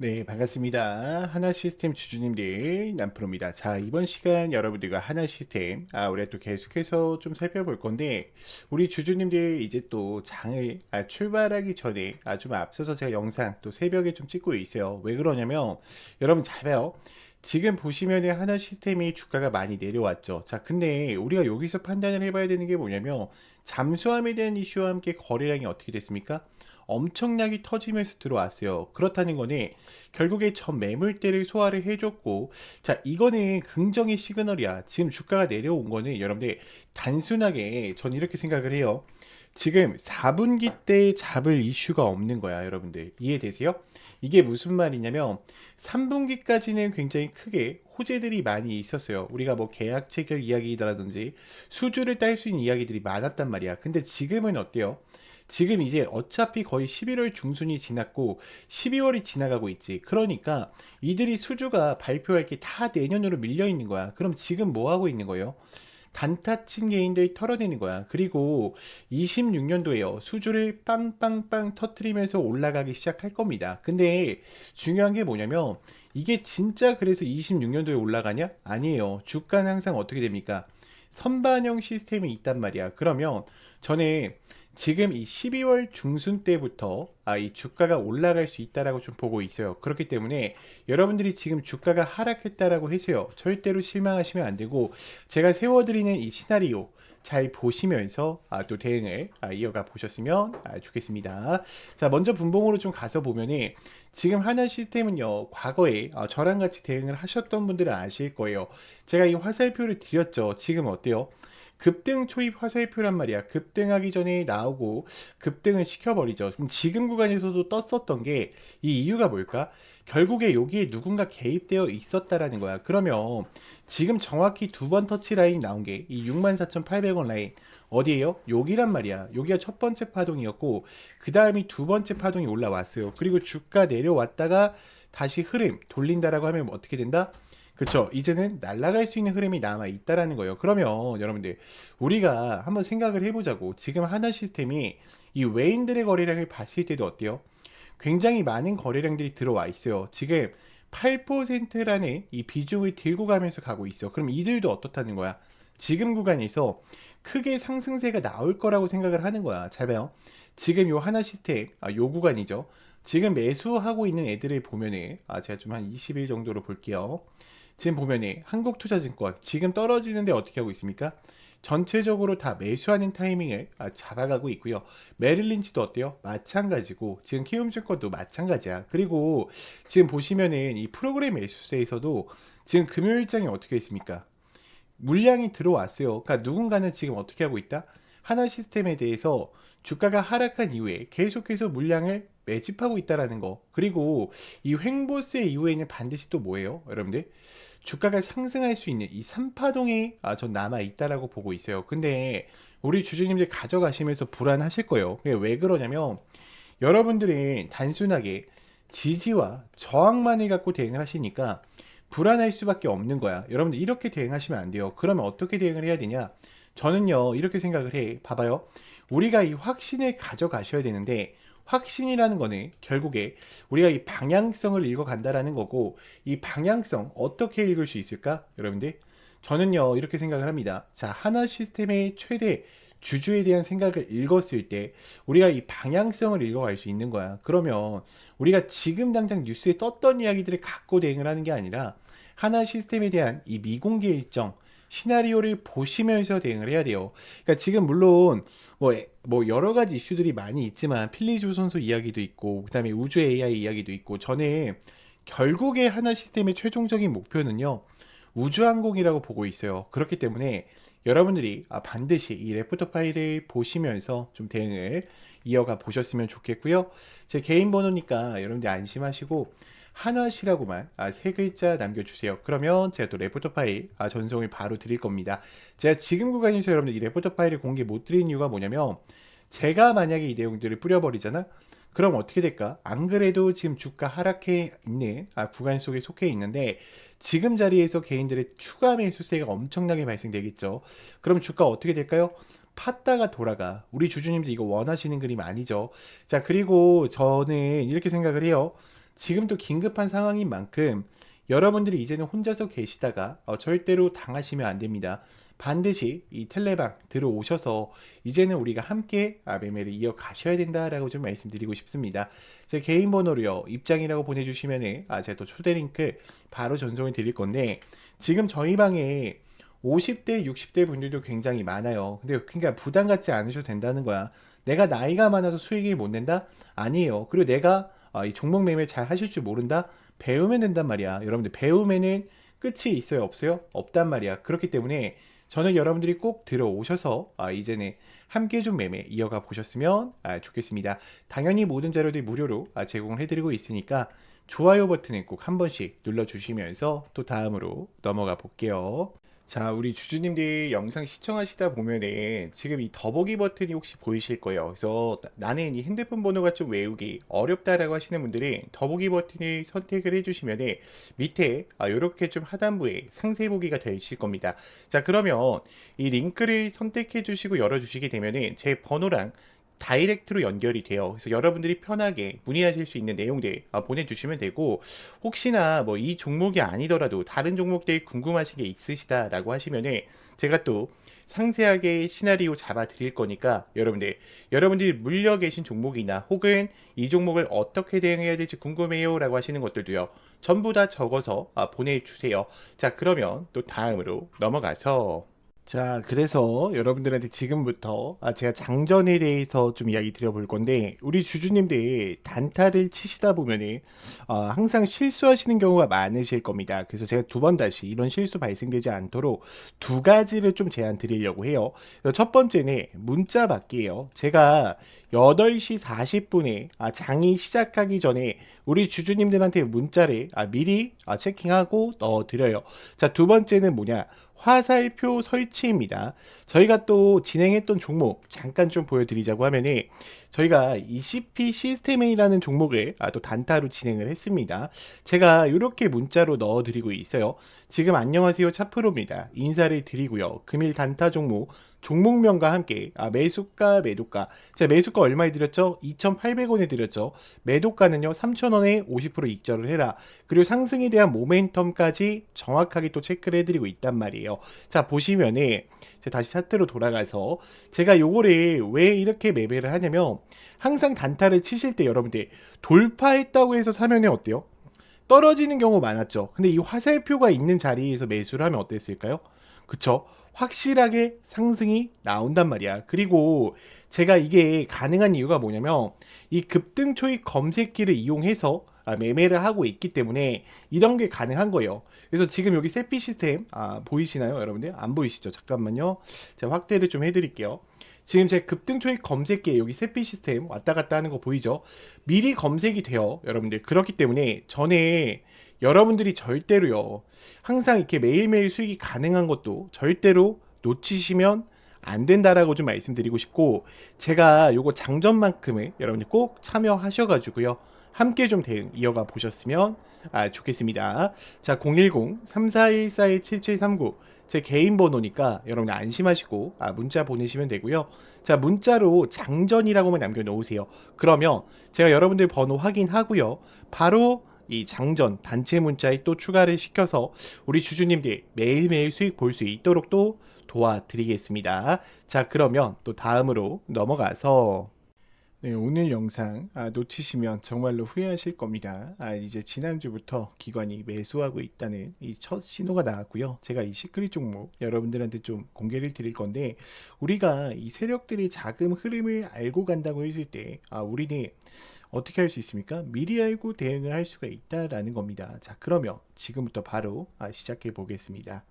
네, 반갑습니다. 하나 시스템 주주님들, 남프로입니다. 자, 이번 시간 여러분들과 하나 시스템, 아, 우리가 또 계속해서 좀 살펴볼 건데, 우리 주주님들 이제 또 장을 아, 출발하기 전에 아, 좀 앞서서 제가 영상 또 새벽에 좀 찍고 있어요. 왜 그러냐면, 여러분 잘 봐요. 지금 보시면은 하나 시스템이 주가가 많이 내려왔죠. 자, 근데 우리가 여기서 판단을 해봐야 되는 게 뭐냐면, 잠수함에 대한 이슈와 함께 거래량이 어떻게 됐습니까? 엄청나게 터지면서 들어왔어요. 그렇다는 거는 결국에 전 매물대를 소화를 해줬고, 자, 이거는 긍정의 시그널이야. 지금 주가가 내려온 거는 여러분들 단순하게 전 이렇게 생각을 해요. 지금 4분기 때 잡을 이슈가 없는 거야, 여러분들. 이해되세요? 이게 무슨 말이냐면 3분기까지는 굉장히 크게 호재들이 많이 있었어요. 우리가 뭐 계약 체결 이야기라든지 수주를 딸 수 있는 이야기들이 많았단 말이야. 근데 지금은 어때요? 지금 이제 어차피 거의 11월 중순이 지났고 12월이 지나가고 있지. 그러니까 이들이 수주가 발표할 게 다 내년으로 밀려 있는 거야. 그럼 지금 뭐 하고 있는 거예요? 단타 친 개인들이 털어내는 거야. 그리고 26년도에요. 수주를 빵빵빵 터트리면서 올라가기 시작할 겁니다. 근데 중요한 게 뭐냐면 이게 진짜 그래서 26년도에 올라가냐? 아니에요. 주가는 항상 어떻게 됩니까? 선반영 시스템이 있단 말이야. 그러면 전에 지금 이 12월 중순 때부터 아, 이 주가가 올라갈 수 있다라고 좀 보고 있어요. 그렇기 때문에 여러분들이 지금 주가가 하락했다라고 해서요. 절대로 실망하시면 안 되고 제가 세워드리는 이 시나리오 잘 보시면서 아, 또 대응을 아, 이어가 보셨으면 아, 좋겠습니다. 자, 먼저 분봉으로 좀 가서 보면은 지금 하나 시스템은요, 과거에 아, 저랑 같이 대응을 하셨던 분들은 아실 거예요. 제가 이 화살표를 드렸죠. 지금 어때요? 급등 초입 화살표란 말이야. 급등하기 전에 나오고 급등을 시켜버리죠. 그럼 지금 구간에서도 떴었던 게 이 이유가 뭘까? 결국에 여기에 누군가 개입되어 있었다라는 거야. 그러면 지금 정확히 두 번 터치 라인 나온 게 이 64,800원 라인 어디에요? 여기란 말이야. 여기가 첫 번째 파동이었고 그 다음이 두 번째 파동이 올라왔어요. 그리고 주가 내려왔다가 다시 흐름 돌린다라고 하면 어떻게 된다? 그렇죠. 이제는 날아갈 수 있는 흐름이 남아 있다라는 거예요. 그러면 여러분들 우리가 한번 생각을 해보자고. 지금 하나 시스템이 이 외인들의 거래량을 봤을 때도 어때요? 굉장히 많은 거래량들이 들어와 있어요. 지금 8%라는 이 비중을 들고 가면서 가고 있어. 그럼 이들도 어떻다는 거야? 지금 구간에서 크게 상승세가 나올 거라고 생각을 하는 거야. 잘 봐요. 지금 요 하나 시스템, 아, 요 구간이죠. 지금 매수하고 있는 애들을 보면은, 아, 제가 좀 한 20일 정도로 볼게요. 지금 보면은 한국투자증권 지금 떨어지는데 어떻게 하고 있습니까? 전체적으로 다 매수하는 타이밍을 아, 잡아가고 있고요. 메릴린치도 어때요? 마찬가지고 지금 키움증권도 마찬가지야. 그리고 지금 보시면은 이 프로그램 매수세에서도 지금 금요일장이 어떻게 있습니까? 물량이 들어왔어요. 그러니까 누군가는 지금 어떻게 하고 있다? 하나 시스템에 대해서 주가가 하락한 이후에 계속해서 물량을 매집하고 있다라는 거. 그리고 이 횡보세 이후에는 반드시 또 뭐예요? 여러분들? 주가가 상승할 수 있는 이 3파동이 아, 전 남아 있다라고 보고 있어요. 근데 우리 주주님들 가져가시면서 불안하실 거예요. 왜 그러냐면 여러분들은 단순하게 지지와 저항만을 갖고 대응을 하시니까 불안할 수밖에 없는 거야. 여러분들 이렇게 대응하시면 안 돼요. 그러면 어떻게 대응을 해야 되냐? 저는요, 이렇게 생각을 해. 봐봐요. 우리가 이 확신을 가져가셔야 되는데 확신이라는 거는 결국에 우리가 이 방향성을 읽어간다라는 거고 이 방향성 어떻게 읽을 수 있을까? 여러분들 저는요 이렇게 생각을 합니다. 자 하나 시스템의 최대 주주에 대한 생각을 읽었을 때 우리가 이 방향성을 읽어갈 수 있는 거야. 그러면 우리가 지금 당장 뉴스에 떴던 이야기들을 갖고 대응을 하는 게 아니라 하나 시스템에 대한 이 미공개 일정 시나리오를 보시면서 대응을 해야 돼요. 그러니까 지금 물론 뭐, 뭐 여러 가지 이슈들이 많이 있지만 필리조 선수 이야기도 있고 그다음에 우주 AI 이야기도 있고 저는 결국에 하나 시스템의 최종적인 목표는요. 우주항공이라고 보고 있어요. 그렇기 때문에 여러분들이 아, 반드시 이 레포터 파일을 보시면서 좀 대응을 이어가 보셨으면 좋겠고요. 제 개인 번호니까 여러분들 안심하시고 한화시라고만 아, 세 글자 남겨주세요. 그러면 제가 또 레포터 파일 아, 전송을 바로 드릴 겁니다. 제가 지금 구간에서 여러분들 이 레포터 파일을 공개 못 드리는 이유가 뭐냐면 제가 만약에 이 내용들을 뿌려버리잖아. 그럼 어떻게 될까? 안 그래도 지금 주가 하락해 있는 아, 구간 속에 속해 있는데 지금 자리에서 개인들의 추가 매수세가 엄청나게 발생되겠죠. 그럼 주가 어떻게 될까요? 팠다가 돌아가. 우리 주주님들 이거 원하시는 그림 아니죠. 자, 그리고 저는 이렇게 생각을 해요. 지금도 긴급한 상황인 만큼 여러분들이 이제는 혼자서 계시다가 어, 절대로 당하시면 안 됩니다. 반드시 이 텔레방 들어오셔서 이제는 우리가 함께 아, 매매를 이어가셔야 된다라고 좀 말씀드리고 싶습니다. 제 개인 번호로요 입장이라고 보내주시면은 아, 제가 또 초대 링크 바로 전송을 드릴 건데 지금 저희 방에 50대, 60대 분들도 굉장히 많아요. 근데 그러니까 부담 갖지 않으셔도 된다는 거야. 내가 나이가 많아서 수익을 못 낸다? 아니에요. 그리고 내가 아, 이 종목 매매 잘 하실 줄 모른다? 배우면 된단 말이야. 여러분들 배우면은 끝이 있어요? 없어요? 없단 말이야. 그렇기 때문에 저는 여러분들이 꼭 들어오셔서 아, 이제는 함께 좀 매매 이어가 보셨으면 아, 좋겠습니다. 당연히 모든 자료들 무료로 아, 제공을 해드리고 있으니까 좋아요 버튼을 꼭 한 번씩 눌러주시면서 또 다음으로 넘어가 볼게요. 자, 우리 주주님들 영상 시청하시다 보면은 지금 이 더보기 버튼이 혹시 보이실 거예요. 그래서 나- 나는 이 핸드폰 번호가 좀 외우기 어렵다라고 하시는 분들이 더보기 버튼을 선택을 해주시면은 밑에 아, 이렇게 좀 하단부에 상세 보기가 되실 겁니다. 자, 그러면 이 링크를 선택해 주시고 열어 주시게 되면은 제 번호랑 다이렉트로 연결이 돼요. 그래서 여러분들이 편하게 문의하실 수 있는 내용들 아, 보내주시면 되고 혹시나 뭐 이 종목이 아니더라도 다른 종목들 궁금하신 게 있으시다라고 하시면은 제가 또 상세하게 시나리오 잡아 드릴 거니까 여러분들 여러분들이 물려 계신 종목이나 혹은 이 종목을 어떻게 대응해야 될지 궁금해요 라고 하시는 것들도요 전부 다 적어서 아, 보내주세요. 자 그러면 또 다음으로 넘어가서 자, 그래서 여러분들한테 지금부터 아, 제가 장전에 대해서 좀 이야기 드려볼 건데 우리 주주님들 단타를 치시다 보면은 어, 항상 실수하시는 경우가 많으실 겁니다. 그래서 제가 두 번 다시 이런 실수 발생되지 않도록 두 가지를 좀 제안 드리려고 해요. 첫 번째는 문자 받기예요. 제가 8시 40분에 아, 장이 시작하기 전에 우리 주주님들한테 문자를 아, 미리 아, 체킹하고 넣어드려요. 자, 두 번째는 뭐냐? 화살표 설치입니다. 저희가 또 진행했던 종목 잠깐 좀 보여드리자고 하면은 저희가 이 CP 시스템이라는 종목을 아, 또 단타로 진행을 했습니다. 제가 이렇게 문자로 넣어드리고 있어요. 지금 안녕하세요 차프로입니다. 인사를 드리고요. 금일 단타 종목 종목명과 함께 아, 매수가 매도가 제가 매수가 얼마에 드렸죠? 2,800원에 드렸죠. 매도가는요 3,000원에 50% 익절을 해라. 그리고 상승에 대한 모멘텀까지 정확하게 또 체크를 해드리고 있단 말이에요. 자 보시면은 다시 차트로 돌아가서 제가 요거를 왜 이렇게 매매를 하냐면 항상 단타를 치실 때 여러분들 돌파했다고 해서 사면은 어때요? 떨어지는 경우 많았죠. 근데 이 화살표가 있는 자리에서 매수를 하면 어땠을까요? 그쵸? 확실하게 상승이 나온단 말이야. 그리고 제가 이게 가능한 이유가 뭐냐면 이 급등 초입 검색기를 이용해서 아, 매매를 하고 있기 때문에 이런 게 가능한 거예요. 그래서 지금 여기 세피 시스템 아, 보이시나요, 여러분들? 안 보이시죠? 잠깐만요. 제가 확대를 좀 해드릴게요. 지금 제 급등 초입 검색기에 여기 세피 시스템 왔다 갔다 하는 거 보이죠? 미리 검색이 돼요, 여러분들. 그렇기 때문에 전에 여러분들이 절대로요. 항상 이렇게 매일매일 수익이 가능한 것도 절대로 놓치시면 안 된다라고 좀 말씀드리고 싶고 제가 요거 장전만큼을 여러분들 꼭 참여하셔가지고요. 함께 좀 대응 이어가 보셨으면 아, 좋겠습니다. 자, 010-3414-7739. 제 개인 번호니까 여러분 안심하시고 아, 문자 보내시면 되고요. 자, 문자로 장전이라고만 남겨 놓으세요. 그러면 제가 여러분들 번호 확인하고요. 바로 이 장전 단체 문자에 또 추가를 시켜서 우리 주주님들 매일매일 수익 볼 수 있도록 또 도와드리겠습니다. 자, 그러면 또 다음으로 넘어가서 네, 오늘 영상 아, 놓치시면 정말로 후회하실 겁니다. 아, 이제 지난주부터 기관이 매수하고 있다는 이 첫 신호가 나왔고요. 제가 이 시크릿 종목 여러분들한테 좀 공개를 드릴 건데 우리가 이 세력들의 자금 흐름을 알고 간다고 했을 때 아, 우리는 어떻게 할 수 있습니까? 미리 알고 대응을 할 수가 있다라는 겁니다. 자, 그러면 지금부터 바로 아, 시작해 보겠습니다.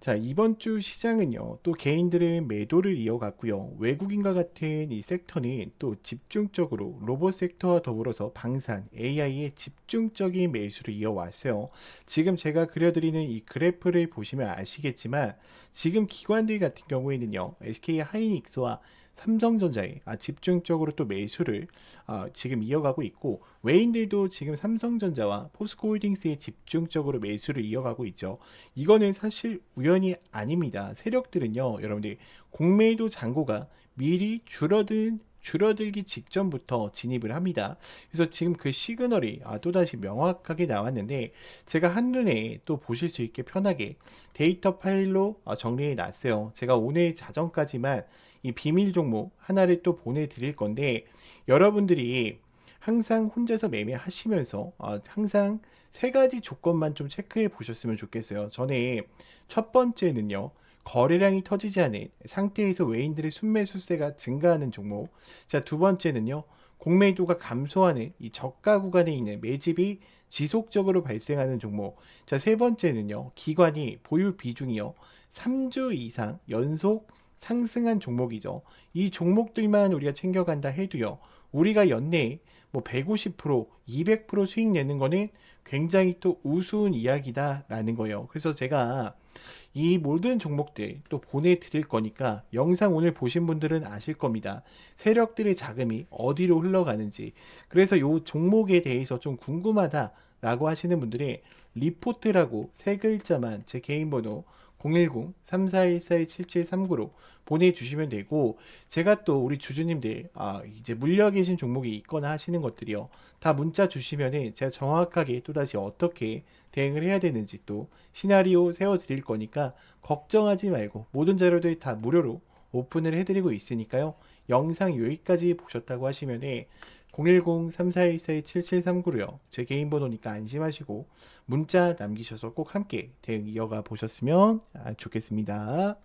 자, 이번 주 시장은요, 또 개인들은 매도를 이어갔고요. 외국인과 같은 이 섹터는 또 집중적으로 로봇 섹터와 더불어서 방산, AI의 집중적인 매수를 이어왔어요. 지금 제가 그려드리는 이 그래프를 보시면 아시겠지만, 지금 기관들 같은 경우에는요, SK 하이닉스와 삼성전자에 아, 집중적으로 또 매수를 아, 지금 이어가고 있고 외인들도 지금 삼성전자와 포스코홀딩스에 집중적으로 매수를 이어가고 있죠. 이거는 사실 우연이 아닙니다. 세력들은요, 여러분들 공매도 잔고가 미리 줄어든 줄어들기 직전부터 진입을 합니다. 그래서 지금 그 시그널이 아, 또다시 명확하게 나왔는데 제가 한눈에 또 보실 수 있게 편하게 데이터 파일로 어, 정리해 놨어요. 제가 오늘 자정까지만 이 비밀 종목 하나를 또 보내드릴 건데 여러분들이 항상 혼자서 매매하시면서 어, 항상 세 가지 조건만 좀 체크해 보셨으면 좋겠어요. 전에 첫 번째는요. 거래량이 터지지 않은 상태에서 외인들의 순매수세가 증가하는 종목. 자, 두 번째는요. 공매도가 감소하는 이 저가 구간에 있는 매집이 지속적으로 발생하는 종목. 자, 세 번째는요. 기관이 보유 비중이요. 3주 이상 연속 상승한 종목이죠. 이 종목들만 우리가 챙겨간다 해도요. 우리가 연내에 뭐 150%, 200% 수익 내는 거는 굉장히 또 우스운 이야기다라는 거예요. 그래서 제가 이 모든 종목들 또 보내드릴 거니까 영상 오늘 보신 분들은 아실 겁니다. 세력들의 자금이 어디로 흘러가는지. 그래서 이 종목에 대해서 좀 궁금하다라고 하시는 분들이 리포트라고 세 글자만 제 개인 번호 010-3414-7739로 보내주시면 되고 제가 또 우리 주주님들 아 이제 물려 계신 종목이 있거나 하시는 것들이요. 다 문자 주시면은 제가 정확하게 또다시 어떻게 대응을 해야 되는지 또 시나리오 세워 드릴 거니까 걱정하지 말고 모든 자료들 다 무료로 오픈을 해드리고 있으니까요. 영상 여기까지 보셨다고 하시면은 010-3414-7739로요. 제 개인 번호니까 안심하시고 문자 남기셔서 꼭 함께 대응 이어가 보셨으면 아, 좋겠습니다.